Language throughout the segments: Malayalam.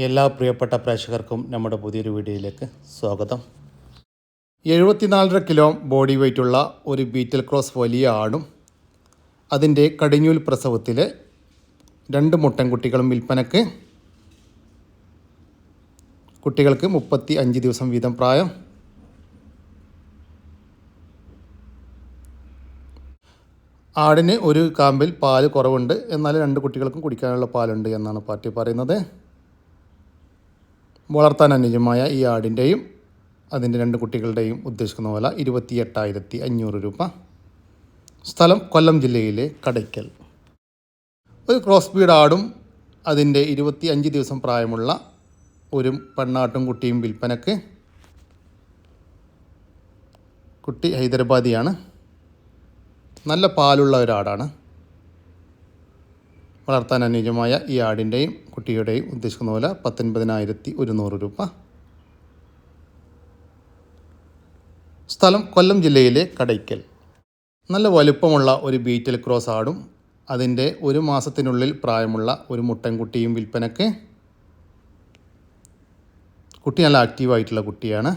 എല്ലാ പ്രിയപ്പെട്ട പ്രേക്ഷകർക്കും നമ്മുടെ പുതിയൊരു വീഡിയോയിലേക്ക് സ്വാഗതം. എഴുപത്തിനാലര കിലോ ബോഡി വെയ്റ്റുള്ള ഒരു ബീറ്റൽ ക്രോസ് വലിയ ആടും അതിന്റെ കടിഞ്ഞൂൽ പ്രസവത്തിൽ രണ്ട് മുട്ടൻകുട്ടികളും വിൽപ്പനക്ക്. കുട്ടികൾക്ക് മുപ്പത്തി അഞ്ച് ദിവസം വീതം പ്രായം. ആടിന് ഒരു കാമ്പിൽ പാൽ കുറവുണ്ട് എന്നാൽ രണ്ട് കുട്ടികൾക്കും കുടിക്കാനുള്ള പാലുണ്ട് എന്നാണ് പാർട്ടി പറയുന്നത്. വളർത്താൻ അനുയോജ്യമായ ഈ ആടിന്റെയും അതിന്റെ രണ്ട് കുട്ടികളുടെയും ഉദ്ദേശിക്കുന്ന വില ഇരുപത്തി എട്ടായിരത്തി അഞ്ഞൂറ് രൂപ. സ്ഥലം കൊല്ലം ജില്ലയിലെ കടയ്ക്കൽ. ഒരു ക്രോസ് ബീഡ് ആടും അതിന്റെ ഇരുപത്തി അഞ്ച് ദിവസം പ്രായമുള്ള ഒരു പെണ്ണാട്ടും കുട്ടിയും വിൽപ്പനക്ക് കുട്ടി ഹൈദരാബാദിയാണ്. നല്ല പാലുള്ള ഒരാടാണ്. വളർത്താൻ അനുയോജ്യമായ ഈ ആടിന്റെയും കുട്ടിയുടെയും ഉദ്ദേശിക്കുന്ന പോലെ പത്തൊൻപതിനായിരത്തി ഒരുന്നൂറ് രൂപ. സ്ഥലം കൊല്ലം ജില്ലയിലെ കടയ്ക്കൽ. നല്ല വലുപ്പമുള്ള ഒരു ബീറ്റൽ ക്രോസ് ആടും അതിന്റെ ഒരു മാസത്തിനുള്ളിൽ പ്രായമുള്ള ഒരു മുട്ടൻകുട്ടിയും വിൽപ്പനക്ക് കുട്ടി നല്ല ആക്റ്റീവായിട്ടുള്ള കുട്ടിയാണ്.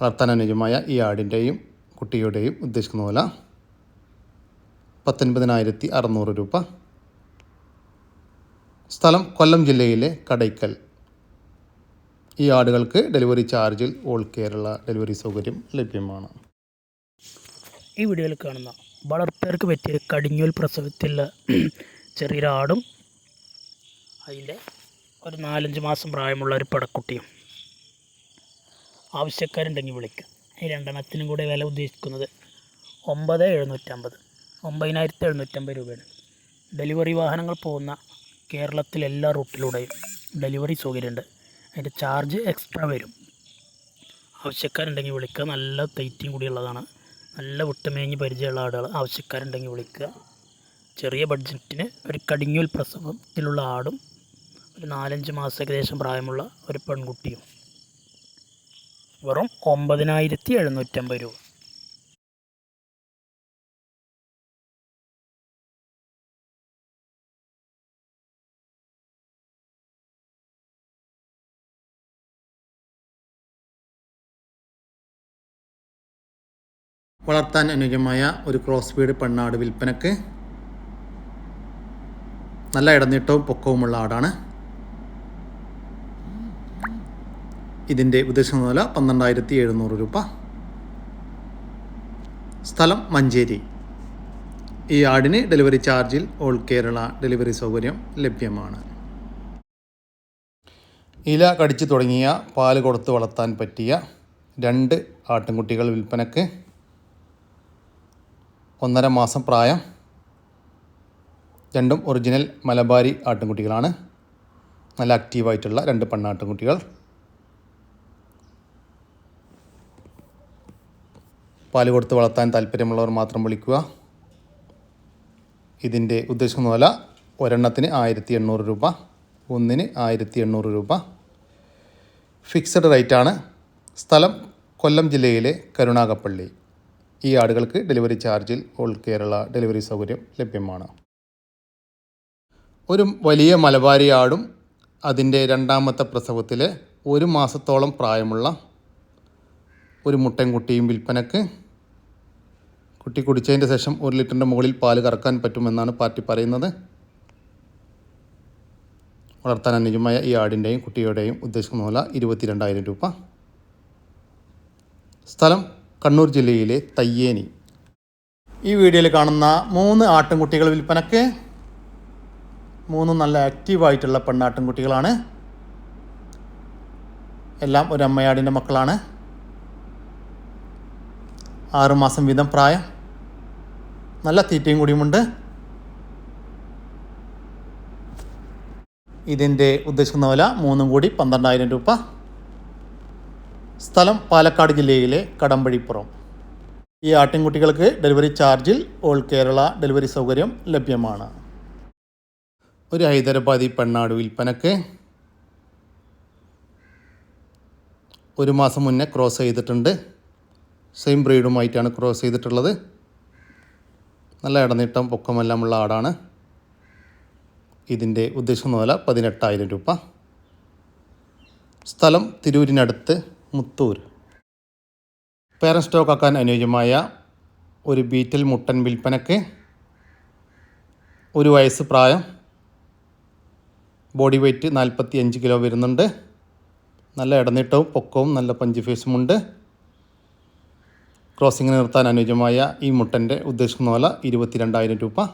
വളർത്താൻ അനുയോജ്യമായ ഈ ആടിന്റെയും കുട്ടിയുടെയും ഉദ്ദേശിക്കുന്ന പോലെ പത്തൊൻപതിനായിരത്തി അറുന്നൂറ് രൂപ. സ്ഥലം കൊല്ലം ജില്ലയിലെ കടയ്ക്കൽ. ഈ ആടുകൾക്ക് ഡെലിവറി ചാർജിൽ ഓൾ കേരള ഡെലിവറി സൗകര്യം ലഭ്യമാണ്. ഈ വീഡിയോയിൽ കാണുന്ന വളർത്തേർക്ക് പറ്റിയ കടിഞ്ഞൂൽ പ്രസവത്തിലുള്ള ചെറിയൊരാടും അതിന്റെ ഒരു നാലഞ്ച് മാസം പ്രായമുള്ള ഒരു പടക്കുട്ടിയും ആവശ്യക്കാരുണ്ടെങ്കിൽ വിളിക്കുക ഈ രണ്ടെണ്ണത്തിനും കൂടെ വില ഉദ്ദേശിക്കുന്നത് ഒമ്പത് എഴുന്നൂറ്റമ്പത്. ഒമ്പതിനായിരത്തി എഴുന്നൂറ്റമ്പത് രൂപയാണ്. ഡെലിവറി വാഹനങ്ങൾ പോകുന്ന കേരളത്തിലെ എല്ലാ റൂട്ടിലൂടെയും ഡെലിവറി സൗകര്യമുണ്ട്. അതിന്റെ ചാർജ് എക്സ്ട്രാ വരും. ആവശ്യക്കാരുണ്ടെങ്കിൽ വിളിക്കുക. നല്ല തൈറ്റിയും കൂടിയുള്ളതാണ് നല്ല വിട്ടുമേഞ്ഞ് പരിചയമുള്ള ആടുകൾ ആവശ്യക്കാരുണ്ടെങ്കിൽ വിളിക്കുക. ചെറിയ ബഡ്ജറ്റിന് ഒരു കടിഞ്ഞൂൽ പ്രസവത്തിലുള്ള ആടും ഒരു നാലഞ്ച് മാസം ഏകദേശം പ്രായമുള്ള ഒരു പെൺകുട്ടിയും. വെറും ഒമ്പതിനായിരത്തി എഴുന്നൂറ്റമ്പത് രൂപ. വളർത്താൻ അനുയോജ്യമായ ഒരു ക്രോസ് ബീഡ് പെണ്ണാട് വിൽപ്പനക്ക് നല്ല ഇടനീട്ടവും പൊക്കവുമുള്ള ആടാണ്. ഇതിന്റെ ഉദ്ദേശം വില പന്ത്രണ്ടായിരത്തി എഴുന്നൂറ് രൂപ. സ്ഥലം മഞ്ചേരി. ഈ ആടിന് ഡെലിവറി ചാർജിൽ ഓൾ കേരള ഡെലിവറി സൗകര്യം ലഭ്യമാണ്. ഇല കടിച്ചു തുടങ്ങിയ പാൽ കൊടുത്ത് വളർത്താൻ പറ്റിയ രണ്ട് ആട്ടിൻകുട്ടികൾ വിൽപ്പനക്ക്. ഒന്നര മാസം പ്രായം. രണ്ടും ഒറിജിനൽ മലബാരി ആട്ടിൻകുട്ടികളാണ് നല്ല ആക്റ്റീവായിട്ടുള്ള രണ്ട് പെണ്ണാട്ടിൻകുട്ടികൾ പാൽ കൊടുത്ത് വളർത്താൻ താല്പര്യമുള്ളവർ മാത്രം വിളിക്കുക. ഇതിന്റെ ഉദ്ദേശിക്കുന്ന വില ഒരെണ്ണത്തിന് ആയിരത്തി എണ്ണൂറ് രൂപ ഒന്നിന് ആയിരത്തി എണ്ണൂറ് രൂപ ഫിക്സഡ് റേറ്റാണ് സ്ഥലം കൊല്ലം ജില്ലയിലെ കരുണാകപ്പള്ളി. ഈ ആടുകൾക്ക് ഡെലിവറി ചാർജിൽ ഓൾ കേരള ഡെലിവറി സൗകര്യം ലഭ്യമാണ്. ഒരു വലിയ മലബാരി ആടും അതിന്റെ രണ്ടാമത്തെ പ്രസവത്തിൽ ഒരു മാസത്തോളം പ്രായമുള്ള ഒരു മുട്ടൻകുട്ടിയും വിൽപ്പനക്ക് കുട്ടി കുടിച്ചതിന്റെ ശേഷം ഒരു ലിറ്ററിന്റെ മുകളിൽ പാൽ കറക്കാൻ പറ്റുമെന്നാണ് പാർട്ടി പറയുന്നത്. വളർത്താൻ അനുജമായ ഈ ആടിന്റെയും കുട്ടിയുടെയും ഉദ്ദേശിക്കുന്ന മൂല ഇരുപത്തിരണ്ടായിരം രൂപ. സ്ഥലം കണ്ണൂർ ജില്ലയിലെ തയ്യേനി. ഈ വീഡിയോയിൽ കാണുന്ന മൂന്ന് ആട്ടിൻകുട്ടികൾ വിൽപ്പനക്ക് മൂന്ന് നല്ല ആക്റ്റീവായിട്ടുള്ള പെണ്ണാട്ടിൻകുട്ടികളാണ്. എല്ലാം ഒരു അമ്മയാടിന്റെ മക്കളാണ്. ആറുമാസം വീതം പ്രായം. നല്ല തീറ്റയും കൂടിയുമുണ്ട്. ഇതിന്റെ ഉദ്ദേശിക്കുന്ന വില മൂന്നും കൂടി പന്ത്രണ്ടായിരം രൂപ. സ്ഥലം പാലക്കാട് ജില്ലയിലെ കടമ്പഴിപ്പുറം. ഈ ആട്ടിൻകുട്ടികൾക്ക് ഡെലിവറി ചാർജിൽ ഓൾ കേരള ഡെലിവറി സൗകര്യം ലഭ്യമാണ്. ഒരു ഹൈദരാബാദി പെണ്ണാട് വിൽപ്പനക്ക് ഒരു മാസം മുന്നേ ക്രോസ് ചെയ്തിട്ടുണ്ട്. സെയിം ബ്രീഡുമായിട്ടാണ് ക്രോസ് ചെയ്തിട്ടുള്ളത്. നല്ല ഇടനീട്ടം പൊക്കമെല്ലാമുള്ള ആടാണ്. ഇതിന്റെ ഉദ്ദേശിക്കുന്ന വില പതിനെട്ടായിരം രൂപ. സ്ഥലം തിരൂരിനടുത്ത് മുത്തൂർ. പേരൻ സ്റ്റോക്ക് ആക്കാൻ അനുയോജ്യമായ ഒരു ബീറ്റൽ മുട്ടൻ വിൽപ്പനക്ക് ഒരു വയസ്സ് പ്രായം. ബോഡി വെയ്റ്റ് നാൽപ്പത്തി അഞ്ച് കിലോ വരുന്നുണ്ട്. നല്ല ഇടനീട്ടവും പൊക്കവും നല്ല പഞ്ച് ഫേസുമുണ്ട്. ക്രോസിങ്ങിന് നിർത്താൻ അനുയോജ്യമായ ഈ മുട്ടന്റെ ഉദ്ദേശിക്കുന്ന വില ഇരുപത്തിരണ്ടായിരം രൂപ.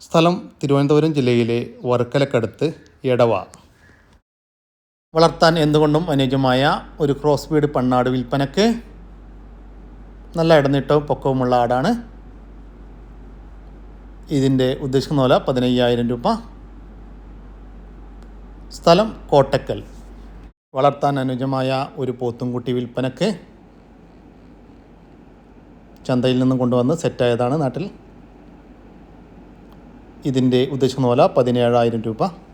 സ്ഥലം തിരുവനന്തപുരം ജില്ലയിലെ വർക്കലക്കടുത്ത് എടവ. വളർത്താൻ എന്തുകൊണ്ടും അനുയോജ്യമായ ഒരു ക്രോസ് ബീഡ് പണ്ണാട് വിൽപ്പനക്ക് നല്ല ഇടനീട്ടവും പൊക്കവുമുള്ള ആടാണ്. ഇതിന്റെ ഉദ്ദേശിക്കുന്ന പോലെ പതിനയ്യായിരം രൂപ. സ്ഥലം കോട്ടക്കൽ. വളർത്താൻ അനുയോജ്യമായ ഒരു പോത്തുംകുട്ടി വിൽപ്പനക്ക് ചന്തയിൽ നിന്നും കൊണ്ടുവന്ന് സെറ്റായതാണ് നാട്ടിൽ. ഇതിന്റെ ഉദ്ദേശിക്കുന്ന പോലെ പതിനേഴായിരം രൂപ.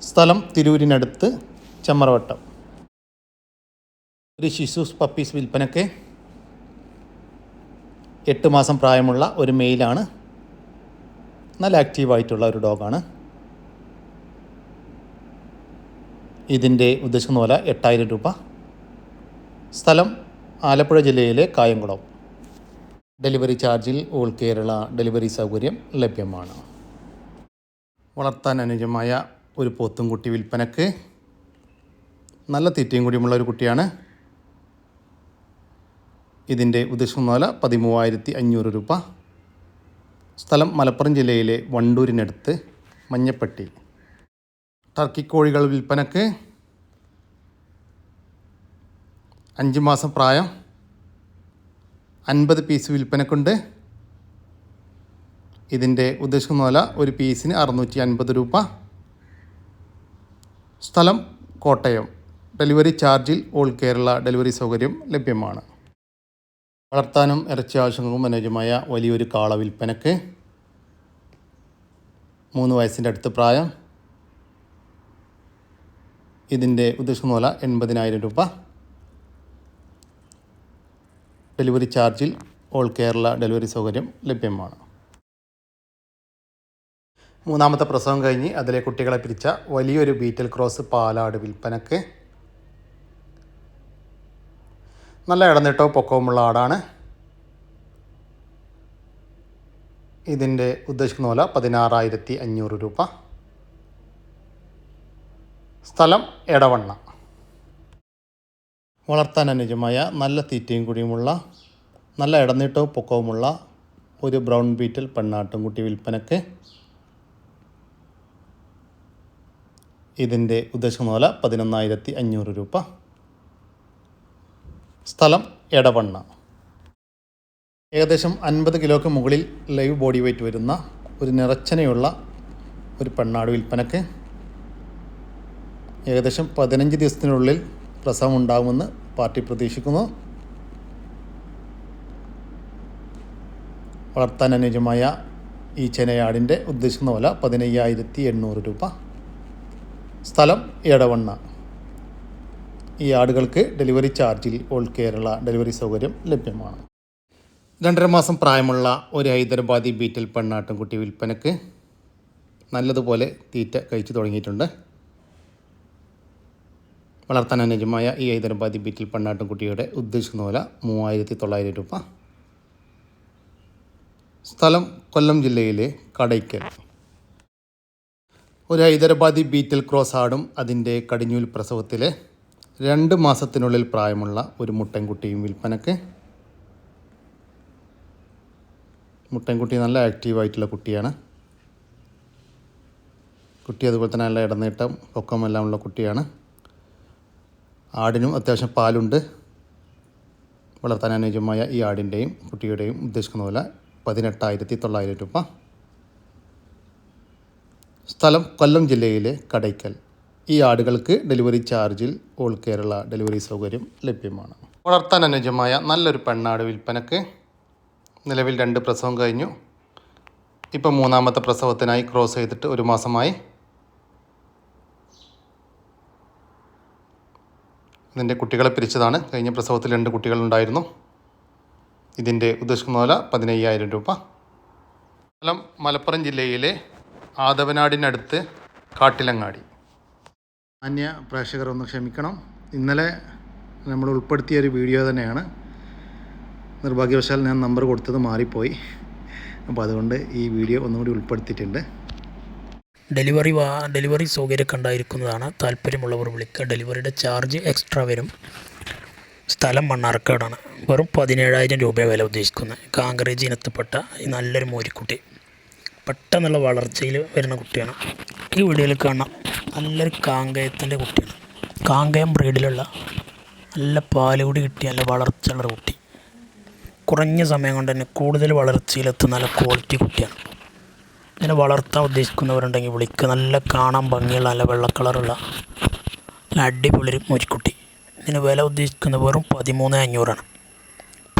സ്ഥലം തിരൂരിനടുത്ത് ചെമ്മറവട്ടം. ഒരു ശിശു പപ്പീസ് വിൽപ്പനയ്ക്ക് എട്ട് മാസം പ്രായമുള്ള ഒരു മെയിലാണ്. നല്ല ആക്റ്റീവായിട്ടുള്ള ഒരു ഡോഗാണ്. ഇതിന്റെ ഉദ്ദേശിക്കുന്ന പോലെ എട്ടായിരം രൂപ. സ്ഥലം ആലപ്പുഴ ജില്ലയിലെ കായംകുളം. ഡെലിവറി ചാർജിൽ ഓൾ കേരള ഡെലിവറി സൗകര്യം ലഭ്യമാണ്. വളർത്താൻ അനുയോജ്യമായ ഒരു പോത്തും കുട്ടി വിൽപ്പനക്ക് നല്ല തീറ്റയും കൂടിയുമുള്ള ഒരു കുട്ടിയാണ്. ഇതിന്റെ ഉദ്ദേശം വില പതിമൂവായിരത്തി അഞ്ഞൂറ് രൂപ. സ്ഥലം മലപ്പുറം ജില്ലയിലെ വണ്ടൂരിനടുത്ത് മഞ്ഞപ്പെട്ടി. ടർക്കി കോഴികൾ വിൽപ്പനക്ക് അഞ്ച് മാസം പ്രായം. അൻപത് പീസ് വിൽപ്പനക്കുണ്ട്. ഇതിന്റെ ഉദ്ദേശിക്കുന്ന വില ഒരു പീസിന് അറുന്നൂറ്റി അൻപത് രൂപ. സ്ഥലം കോട്ടയം. ഡെലിവറി ചാർജിൽ ഓൾ കേരള ഡെലിവറി സൗകര്യം ലഭ്യമാണ്. വളർത്താനും ഇറച്ചി ആവശ്യങ്ങൾക്കും അനുയോജ്യമായ വലിയൊരു കാള വിൽപ്പനക്ക് മൂന്ന് വയസ്സിന്റെ അടുത്ത് പ്രായം. ഇതിന്റെ ഉദ്ദേശിക്കുന്ന മൂല എൺപതിനായിരം രൂപ. ഡെലിവറി ചാർജിൽ ഓൾ കേരള ഡെലിവറി സൗകര്യം ലഭ്യമാണ്. മൂന്നാമത്തെ പ്രസവം കഴിഞ്ഞ് അതിലെ കുട്ടികളെ പിരിച്ച വലിയൊരു ബീറ്റൽ ക്രോസ് പാലാട് വിൽപ്പനക്ക്. നല്ല ഇടന്നിട്ടോ പൊക്കവുമുള്ള ആടാണ്. ഇതിന്റെ ഉദ്ദേശിക്കുന്ന പോലെ പതിനാറായിരത്തി അഞ്ഞൂറ് രൂപ. സ്ഥലം എടവണ്ണ. വളർത്താൻ അനുജമായ നല്ല തീറ്റയും കൂടിയുമുള്ള നല്ല ഇടനീട്ടവും പൊക്കവുമുള്ള ഒരു ബ്രൗൺ ബീറ്റൽ പെണ്ണാട്ടുംകുട്ടി വിൽപ്പനക്ക്. ഇതിന്റെ ഉദ്ദേശിക്കുന്ന വില പതിനൊന്നായിരത്തി അഞ്ഞൂറ് രൂപ. സ്ഥലം എടവണ്ണ. ഏകദേശം അൻപത് കിലോയ്ക്ക് മുകളിൽ ലൈവ് ബോഡി വെയ്റ്റ് വരുന്ന ഒരു നിറച്ചനയുള്ള ഒരു പെണ്ണാട് വിൽപ്പനക്ക് ഏകദേശം പതിനഞ്ച് ദിവസത്തിനുള്ളിൽ പ്രസവം ഉണ്ടാകുമെന്ന് പാർട്ടി പ്രതീക്ഷിക്കുന്നു. വളർത്താൻ അനുയോജ്യമായ ഈ ചെനയാടിന്റെ ഉദ്ദേശിക്കുന്ന വില പതിനയ്യായിരത്തി എണ്ണൂറ് രൂപ. സ്ഥലം എടവണ്ണ. ഈ ആടുകൾക്ക് ഡെലിവറി ചാർജിൽ ഓൾ കേരള ഡെലിവറി സൗകര്യം ലഭ്യമാണ്. രണ്ടര മാസം പ്രായമുള്ള ഒരു ഹൈദരാബാദി ബീറ്റൽ പെണ്ണാട്ടുംകുട്ടി വിൽപ്പനക്ക് നല്ലതുപോലെ തീറ്റ കഴിച്ചു തുടങ്ങിയിട്ടുണ്ട്. വളർത്താൻ അനുജമായ ഈ ഹൈദരാബാദി ബീറ്റൽ പെണ്ണാട്ടുംകുട്ടിയുടെ ഉദ്ദേശിക്കുന്ന വില മൂവായിരത്തി തൊള്ളായിരം രൂപ. സ്ഥലം കൊല്ലം ജില്ലയിലെ കടയ്ക്കൽ. ഒരു ഹൈദരാബാദി ബീറ്റിൽ ക്രോസ് ആടും അതിന്റെ കടിഞ്ഞൂൽ പ്രസവത്തിലെ രണ്ട് മാസത്തിനുള്ളിൽ പ്രായമുള്ള ഒരു മുട്ടൻകുട്ടിയും വിൽപ്പനക്ക്. മുട്ടൻകുട്ടി നല്ല ആക്റ്റീവായിട്ടുള്ള കുട്ടിയാണ്. കുട്ടി അതുപോലെ തന്നെ നല്ല ഇടനീട്ടം പൊക്കമെല്ലാം ഉള്ള കുട്ടിയാണ്. ആടിനും അത്യാവശ്യം പാലുണ്ട്. വളർത്താൻ അനുയോജ്യമായ ഈ ആടിന്റെയും കുട്ടിയുടെയും ഉദ്ദേശിക്കുന്ന വില പതിനെട്ടായിരത്തി തൊള്ളായിരം രൂപ. സ്ഥലം കൊല്ലം ജില്ലയിലെ കടയ്ക്കൽ. ഈ ആടുകൾക്ക് ഡെലിവറി ചാർജിൽ ഓൾ കേരള ഡെലിവറി സൗകര്യം ലഭ്യമാണ്. വളർത്താൻ അനുയോജ്യമായ നല്ലൊരു പെണ്ണാട് വിൽപ്പനക്ക് നിലവിൽ രണ്ട് പ്രസവം കഴിഞ്ഞു. ഇപ്പം മൂന്നാമത്തെ പ്രസവത്തിനായി ക്രോസ് ചെയ്തിട്ട് ഒരു മാസമായി. ഇതിന്റെ കുട്ടികളെ പിരിച്ചതാണ്. കഴിഞ്ഞ പ്രസവത്തിൽ രണ്ട് കുട്ടികളുണ്ടായിരുന്നു. ഇതിന്റെ ഉദ്ദേശിക്കുന്ന വില പതിനയ്യായിരം രൂപ. സ്ഥലം മലപ്പുറം ജില്ലയിലെ ആദവനാടിനടുത്ത് കാട്ടിലങ്ങാടി. അന്യ പ്രേക്ഷകർ ഒന്ന് ക്ഷമിക്കണം. ഇന്നലെ നമ്മൾ ഉൾപ്പെടുത്തിയ ഒരു വീഡിയോ തന്നെയാണ്. നിർഭാഗ്യവശാൽ ഞാൻ നമ്പർ കൊടുത്തത് മാറിപ്പോയി. അപ്പോൾ അതുകൊണ്ട് ഈ വീഡിയോ ഒന്നുകൂടി ഉൾപ്പെടുത്തിയിട്ടുണ്ട്. ഡെലിവറി വാ ഡെലിവറി സൗകര്യമൊക്കെ ഉണ്ടായിരിക്കുന്നതാണ്. താല്പര്യമുള്ളവർ വിളിക്കുക. ഡെലിവറിയുടെ ചാർജ് എക്സ്ട്രാ വരും. സ്ഥലം മണ്ണാർക്കാടാണ്. വെറും പതിനേഴായിരം രൂപ വില ഉദ്ദേശിക്കുന്നത്. കാങ്കറേജ് ഇനത്തിൽപ്പെട്ട ഈ നല്ലൊരു മോരിക്കുട്ടി. പെട്ടെന്നുള്ള വളർച്ചയിൽ വരുന്ന കുട്ടിയാണ്. ഈ വീഡിയോയിൽ കാണാം നല്ലൊരു കാങ്കയത്തിന്റെ കുട്ടിയാണ്. കാങ്കയം ബ്രീഡിലുള്ള നല്ല പാലുകൂടി കിട്ടിയ നല്ല വളർച്ചയുള്ള ഒരു കുട്ടി. കുറഞ്ഞ സമയം കൊണ്ട് തന്നെ കൂടുതൽ വളർച്ചയിലെത്തുന്ന നല്ല ക്വാളിറ്റി കുട്ടിയാണ്. ഇതിനെ വളർത്താൻ ഉദ്ദേശിക്കുന്നവരുണ്ടെങ്കിൽ വിളിക്കുക നല്ല കാണാൻ ഭംഗിയുള്ള നല്ല വെള്ള കളറുള്ള നല്ല അടിപൊളി മുരിക്കുട്ടി ഇതിന് വില ഉദ്ദേശിക്കുന്ന വെറും പതിമൂന്ന് അഞ്ഞൂറാണ്.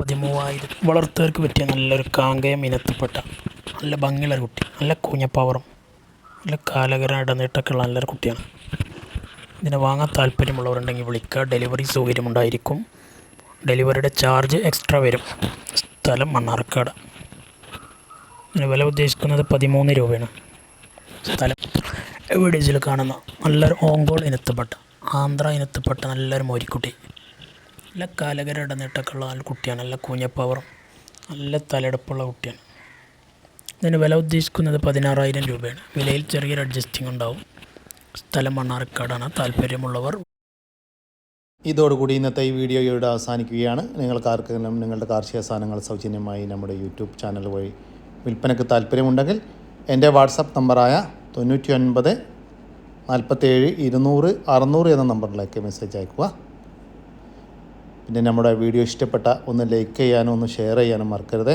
പതിമൂവായിരം. വളർത്തവർക്ക് പറ്റിയ നല്ലൊരു കാങ്കയം ഇനത്തിൽപ്പെട്ട നല്ല ഭംഗിയുള്ള ഒരു കുട്ടി. നല്ല കുഞ്ഞപ്പവറും. നല്ല കാലകര ഇടനീട്ടൊക്കെ ഉള്ള നല്ലൊരു കുട്ടിയാണ്. ഇതിനെ വാങ്ങാൻ താല്പര്യമുള്ളവരുണ്ടെങ്കിൽ വിളിക്കുക. ഡെലിവറി സൗകര്യമുണ്ടായിരിക്കും. ഡെലിവറിയുടെ ചാർജ് എക്സ്ട്രാ വരും. സ്ഥലം മണ്ണാർക്കാട്. ഇതിന് വില ഉദ്ദേശിക്കുന്നത് പതിമൂന്ന് രൂപയാണ്. സ്ഥലം വീഡിയോസിൽ കാണുന്ന നല്ലൊരു ഓങ്കോൾ ഇനത്തിൽപ്പെട്ട ആന്ധ്ര ഇനത്തിൽപ്പെട്ട നല്ലൊരു മോരിക്കുട്ടി. നല്ല കാലകര ഇടനീട്ടൊക്കെ ഉള്ള നല്ല കുട്ടിയാണ്. നല്ല കൂഞ്ഞപ്പവറും. നല്ല തലയെടുപ്പുള്ള കുട്ടിയാണ്. ഇതിന് വില ഉദ്ദേശിക്കുന്നത് പതിനാറായിരം രൂപയാണ്. വിലയിൽ ചെറിയൊരു അഡ്ജസ്റ്റിംഗ് ഉണ്ടാവും. സ്ഥലം മണ്ണാർക്കാടാണ്. താല്പര്യമുള്ളവർ ഇതോടുകൂടി ഇന്നത്തെ ഈ വീഡിയോ ഇവിടെ അവസാനിക്കുകയാണ്. നിങ്ങൾക്ക് ആർക്കെങ്കിലും നിങ്ങളുടെ കാർഷിക സാധനങ്ങൾ സൗജന്യമായി നമ്മുടെ യൂട്യൂബ് ചാനൽ വഴി വിൽപ്പനയ്ക്ക് താല്പര്യമുണ്ടെങ്കിൽ എന്റെ വാട്സപ്പ് നമ്പറായ തൊണ്ണൂറ്റി ഒൻപത് നാൽപ്പത്തേഴ് ഇരുന്നൂറ് അറുന്നൂറ് എന്ന നമ്പറിലേക്ക് മെസ്സേജ് അയക്കുക. പിന്നെ നമ്മുടെ വീഡിയോ ഇഷ്ടപ്പെട്ട ഒന്ന് ലൈക്ക് ചെയ്യാനോ ഒന്ന് ഷെയർ ചെയ്യാനോ മറക്കരുത്.